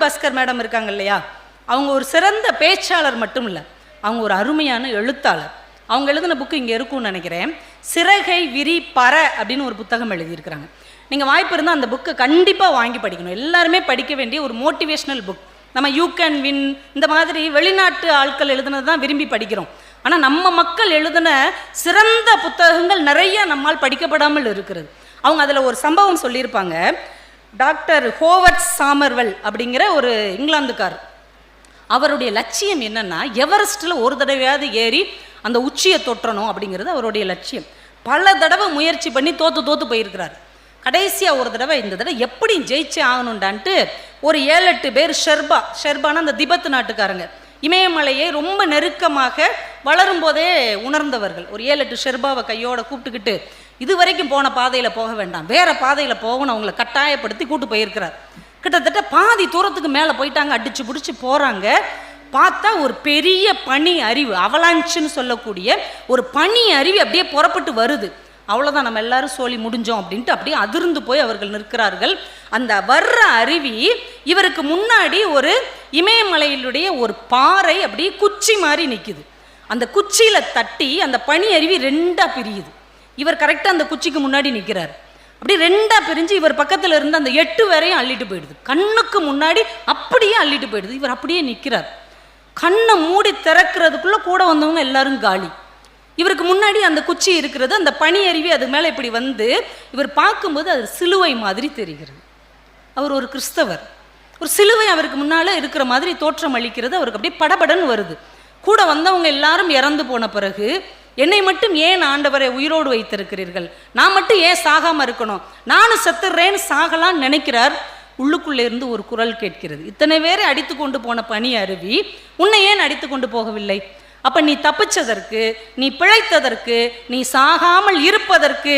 Bhaskar madam இருக்காங்க இல்லையா? அவங்க ஒரு சிறந்த பேச்சாளர் மட்டும் இல்லை. அவங்க ஒரு அருமையான எழுத்தாளர். அவங்க எழுதின புக்கு இங்கே இருக்கும்னு நினைக்கிறேன். சிறகை விரி பற அப்படின்னு ஒரு புத்தகம் எழுதியிருக்கிறாங்க. நீங்கள் வாய்ப்பு இருந்தால் அந்த புக்கை கண்டிப்பாக வாங்கி படிக்கணும். எல்லாருமே படிக்க வேண்டிய ஒரு மோட்டிவேஷ்னல் புக் நம்ம யூ கேன் வின் இந்த மாதிரி வெளிநாட்டு ஆட்கள் எழுதுனது தான் விரும்பி படிக்கிறோம். ஆனால் நம்ம மக்கள் எழுதின சிறந்த புத்தகங்கள் நிறைய நம்மால் படிக்கப்படாமல் இருக்கிறது. அவங்க அதில் ஒரு சம்பவம் சொல்லியிருப்பாங்க. டாக்டர் ஹோவர்ட் சாமர்வெல் அப்படிங்கிற ஒரு இங்கிலாந்துக்கார் அவருடைய லட்சியம் என்னென்னா எவரெஸ்ட்டில் ஒரு தடவையாவது ஏறி அந்த உச்சியை தொற்றணும் அப்படிங்கிறது அவருடைய லட்சியம். பல தடவை முயற்சி பண்ணி தோத்து தோத்து போயிருக்கிறார். கடைசியாக ஒரு தடவை இந்த தடவை எப்படி ஜெயிச்சே ஆகணுண்டான்ட்டு ஒரு ஏழு எட்டு பேர் ஷெர்பா ஷெர்பானா அந்த திபத்து நாட்டுக்காரங்க. இமயமலையை ரொம்ப நெருக்கமாக வளரும் போதே உணர்ந்தவர்கள். ஒரு ஏழு எட்டு ஷெர்பாவை கையோட கூப்பிட்டுக்கிட்டு இது வரைக்கும் போன பாதையில் போக வேண்டாம். வேற பாதையில் போகணும் அவங்கள கட்டாயப்படுத்தி கூட்டு போயிருக்கிறார். கிட்டத்தட்ட பாதி தூரத்துக்கு மேலே போயிட்டாங்க அடிச்சு பிடிச்சி போகிறாங்க பார்த்தா ஒரு பெரிய பனி அறிவு அவலாஞ்சுன்னு சொல்லக்கூடிய ஒரு பனி அருவி அப்படியே புறப்பட்டு வருது. அவ்வளோதான் நம்ம எல்லாரும் சோழி முடிஞ்சோம் அப்படின்ட்டு அப்படியே அதிர்ந்து போய் அவர்கள் நிற்கிறார்கள். அந்த வர்ற அருவி இவருக்கு முன்னாடி ஒரு இமயமலையிலுடைய ஒரு பாறை அப்படியே குச்சி மாதிரி நிற்குது அந்த குச்சியில் தட்டி அந்த பனி அருவி ரெண்டாக பிரியுது. இவர் கரெக்டாக அந்த குச்சிக்கு முன்னாடி நிற்கிறார் அப்படி ரெண்டாக பிரிஞ்சு இவர் பக்கத்தில் இருந்து அந்த எட்டு வரையும் அள்ளிட்டு போயிடுது. கண்ணுக்கு முன்னாடி அப்படியே அள்ளிட்டு போயிடுது. இவர் அப்படியே நிற்கிறார் கண்ணை மூடி திறக்கிறதுக்குள்ளே கூட வந்தவங்க எல்லாரும் காலி. இவருக்கு முன்னாடி அந்த குச்சி இருக்கிறது அந்த பனி அருவி அது மேலே இப்படி வந்து இவர் பார்க்கும்போது அது சிலுவை மாதிரி தெரிகிறது. அவர் ஒரு கிறிஸ்தவர். ஒரு சிலுவை அவருக்கு முன்னால் இருக்கிற மாதிரி தோற்றம் அளிக்கிறது. அவருக்கு அப்படியே படபடன்னு வருது. கூட வந்தவங்க எல்லாரும் இறந்து போன பிறகு என்னை மட்டும் ஏன் ஆண்டவரை உயிரோடு வைத்திருக்கிறீர்கள்? நான் மட்டும் ஏன் சாகாமல் இருக்கணும்? நானும் செத்துறேன்னு சாகலான்னு நினைக்கிறார். உள்ளுக்குள்ளே இருந்து ஒரு குரல் கேட்கிறது. இத்தனை பேரை அடித்து கொண்டு போன பனி அருவி உன்னை ஏன் அடித்து கொண்டு போகவில்லை? அப்போ நீ தப்பிச்சதற்கு நீ பிழைத்ததற்கு நீ சாகாமல் இருப்பதற்கு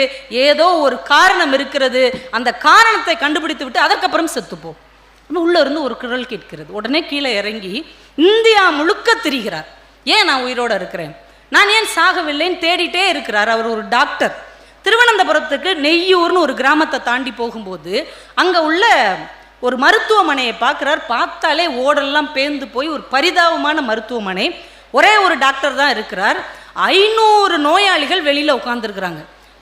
ஏதோ ஒரு காரணம் இருக்கிறது. அந்த காரணத்தை கண்டுபிடித்து விட்டு அதற்கப்புறம் செத்துப்போம் அப்போ உள்ளே இருந்து ஒரு குரல் கேட்கிறது. உடனே கீழே இறங்கி இந்தியா முழுக்க திரிகிறார். ஏன் நான் உயிரோட இருக்கிறேன்? நான் ஏன் சாகவில்லைன்னு தேடிட்டே இருக்கிறார். அவர் ஒரு டாக்டர். திருவனந்தபுரத்துக்கு நெய்யூர்னு ஒரு கிராமத்தை தாண்டி போகும்போது அங்கே உள்ள ஒரு மருத்துவமனையை பார்க்குறார். பார்த்தாலே ஓடெல்லாம் பேந்து போய் ஒரு பரிதாபமான மருத்துவமனை. ஒரே ஒரு டாக்டர் தான் இருக்கிறார். ஐநூறு நோயாளிகள் வெளியில் உட்காந்துருக்குறாங்க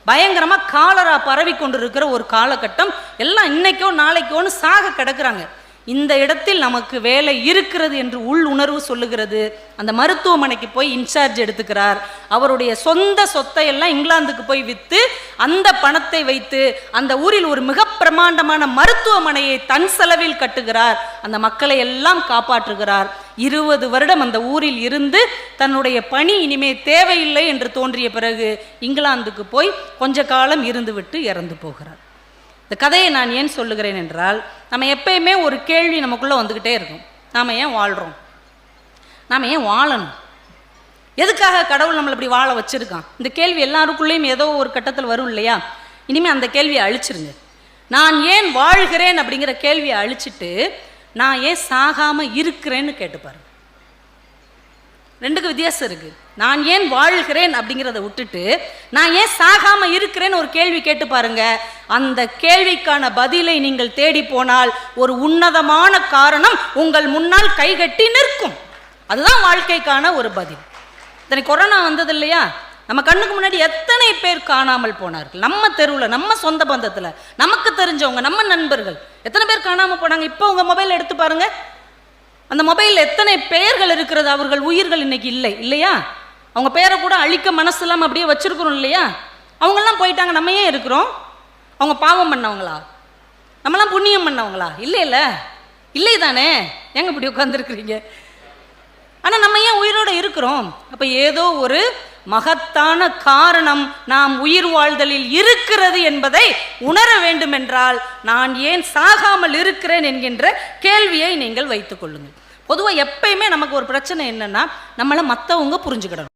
பயங்கரமாக காலரா பரவி கொண்டு இருக்கிற ஒரு காலகட்டம். எல்லாம் இன்னைக்கோ நாளைக்கோன்னு சாக கிடக்குறாங்க. இந்த இடத்தில் நமக்கு வேலை இருக்கிறது என்று உள் உணர்வு சொல்லுகிறது. அந்த மருத்துவமனைக்கு போய் இன்சார்ஜ் எடுத்துக்கிறார். அவருடைய சொந்த சொத்தை எல்லாம் இங்கிலாந்துக்கு போய் விற்று அந்த பணத்தை வைத்து அந்த ஊரில் ஒரு மிக பிரமாண்டமான மருத்துவமனையை தன் செலவில் கட்டுகிறார். அந்த மக்களை எல்லாம் காப்பாற்றுகிறார். இருபது வருடம் அந்த ஊரில் இருந்து தன்னுடைய பணி இனிமே தேவையில்லை என்று தோன்றிய பிறகு இங்கிலாந்துக்கு போய் கொஞ்ச காலம் இருந்துவிட்டு இறந்து போகிறார். இந்த கதையை நான் ஏன் சொல்லுகிறேன் என்றால் நம்ம எப்பயுமே ஒரு கேள்வி நமக்குள்ளே வந்துக்கிட்டே இருக்கும். நாம் ஏன் வாழ்கிறோம் நாம் ஏன் வாழணும்? எதுக்காக கடவுள் நம்மளை இப்படி வாழ வச்சுருக்கான்? இந்த கேள்வி எல்லாருக்குள்ளேயும் ஏதோ ஒரு கட்டத்தில் வரும் இல்லையா? இனிமேல் அந்த கேள்வியை அழிச்சிருங்க. நான் ஏன் வாழ்கிறேன் அப்படிங்கிற கேள்வியை அழிச்சிட்டு நான் ஏன் சாகாமல் இருக்கிறேன்னு கேட்டுப்பாரு ரெண்டுக்கு வித்தியாசம் இருக்குது நான் ஏன் வாழ்கிறேன் அப்படிங்கிறத விட்டுட்டு நான் ஏன் சாகாமல் இருக்கிறேன்னு ஒரு கேள்வி கேட்டு பாருங்க. அந்த கேள்விக்கான பதிலை நீங்கள் தேடி போனால் ஒரு உன்னதமான காரணம் உங்கள் முன்னால் கைகட்டி நிற்கும். அதுதான் வாழ்க்கைக்கான ஒரு பதில். இத்தனை கொரோனா வந்தது இல்லையா? நம்ம கண்ணுக்கு முன்னாடி எத்தனை பேர் காணாமல் போனார்கள்? நம்ம தெருவில் நம்ம சொந்த பந்தத்தில் நமக்கு தெரிஞ்சவங்க நம்ம நண்பர்கள். எத்தனை பேர் காணாமல் போனாங்க? இப்போ உங்கள் மொபைல் எடுத்து பாருங்க. அந்த மொபைலில் எத்தனை பெயர்கள் இருக்கிறது? அவர்கள் உயிர்கள் இன்னைக்கு இல்லை. இல்லையா? அவங்க பேரை கூட அழிக்க மனசு இல்லாமல் அப்படியே வச்சுருக்குறோம் இல்லையா? அவங்கெல்லாம் போயிட்டாங்க. நம்ம ஏன் இருக்கிறோம்? அவங்க பாவம் பண்ணவங்களா? நம்மலாம் புண்ணியம் பண்ணவங்களா? இல்லை இல்லை. இல்லை தானே? எங்க இப்படி உட்காந்துருக்குறீங்க ஆனால் நம்ம ஏன் உயிரோடு இருக்கிறோம்? அப்போ ஏதோ ஒரு மகத்தான காரணம் நாம் உயிர் வாழ்தலில் இருக்கிறது என்பதை உணர வேண்டுமென்றால் நான் ஏன் சாகாமல் இருக்கிறேன் என்கின்ற கேள்வியை நீங்கள் வைத்துக் கொள்ளுங்கள். பொதுவாக எப்பயுமே நமக்கு ஒரு பிரச்சனை என்னன்னா நம்மளை மற்றவங்க புரிஞ்சுக்கிடணும்.